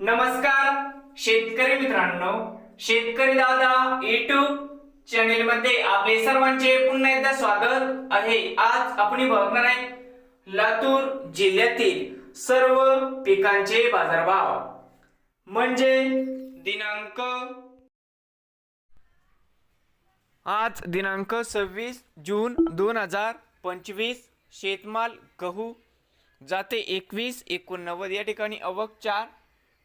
नमस्कार शेतकरी मित्रांनो. शेतकरी दादा युट्यूब चॅनेल मध्ये आपले सर्वांचे पुन्हा एकदा स्वागत आहे. आज आपण बघणार आहे लातूर जिल्ह्यातील सर्व पिकांचे बाजारभाव. म्हणजे दिनांक आज दिनांक सव्वीस जून दोन हजार पंचवीस. शेतमाल गहू जाते एकवीस एकोणनव्वद. या ठिकाणी अवक चार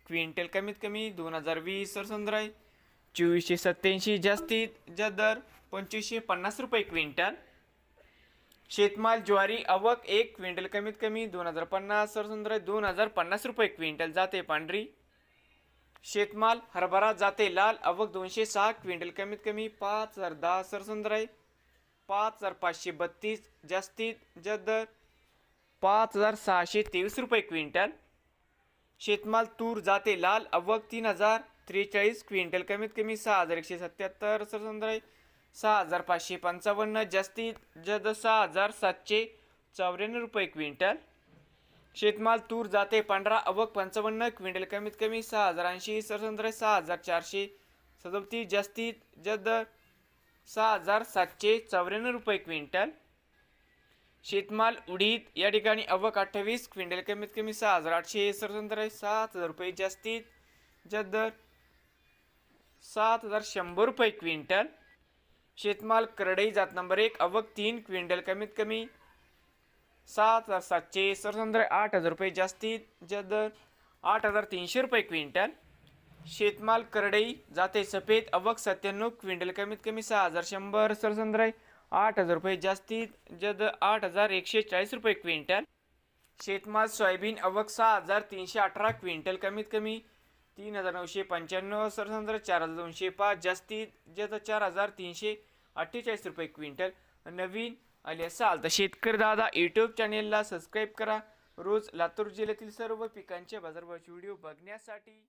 क्विंटल कमीत कमी दोन हजार वीस सरसंद्र आहे. चोवीसशे सत्त्याऐंशी जास्तीत जास्त दर पंचवीसशे पन्नास रुपये क्विंटल. शेतमाल ज्वारी आवक एक क्विंटल कमीत कमी दोन हजार पन्नास सरसंद्र दोन हजार पन्नास रुपये क्विंटल जाते पांढरी. शेतमाल हरभरा जाते लाल आवक दोनशे सहा क्विंटल कमीत कमी पाच हजार दहा सरसंद्र पाच हजार पाचशे बत्तीस जास्तीत जास्त दर पाच हजार सहाशे तेवीस रुपये क्विंटल. शेतमाल तूर जाते लाल अव्वक तीन हजार त्रेचाळीस क्विंटल कमीत कमी सहा हजार एकशे सत्याहत्तर सरसंद्र सहा हजार पाचशे पंचावन्न जास्तीत जास्त सहा हजार सातशे चौऱ्याण्णव रुपये क्विंटल. शेतमाल तूर जाते पांढरा अवक पंचावन्न क्विंटल कमीत कमी सहा हजार ऐंशी सरसंद्र सहा हजार चारशे सदोतीस जास्तीत जास्त सहा हजार सातशे चौऱ्याण्णव रुपये क्विंटल. शेतमाल उडीद या ठिकाणी अवक अठ्ठावीस क्विंटल कमीत कमी सहा हजार आठशे सरसंद्र आहे. सात हजार रुपये जास्तीत जास्त दर सात हजार शंभर रुपये क्विंटल. शेतमाल करडई जात नंबर एक अवक तीन क्विंटल कमीत कमी सात हजार सातशे सरसंद्र आठ हजार रुपये जास्तीत जास्त दर आठ हजार तीनशे रुपये क्विंटल. शेतमाल करडई जाते सफेद अवक सत्त्याण्णव क्विंटल कमीत कमी सहा हजार शंभर सरसंद्राय आठ हजार रुपये जास्तीत जद आठ हजार एकशे चाळीस रुपये क्विंटल. शेतमाल सोयाबीन अवक सहा हजार तीनशे अठरा क्विंटल कमीत कमी. तीन हजार नऊशे पंच्याण्णव सरसंद्र चार हजार दोनशे पाच जास्तीत जद चार हजार तीनशे अठ्ठेचाळीस रुपये क्विंटल. नवीन आले असाल तर शेतकरी दादा यूट्यूब चॅनेलला सबस्क्राईब करा. रोज लातूर जिल्ह्यातील सर्व पिकांचे बाजारभावाचे व्हिडिओ बघण्यासाठी.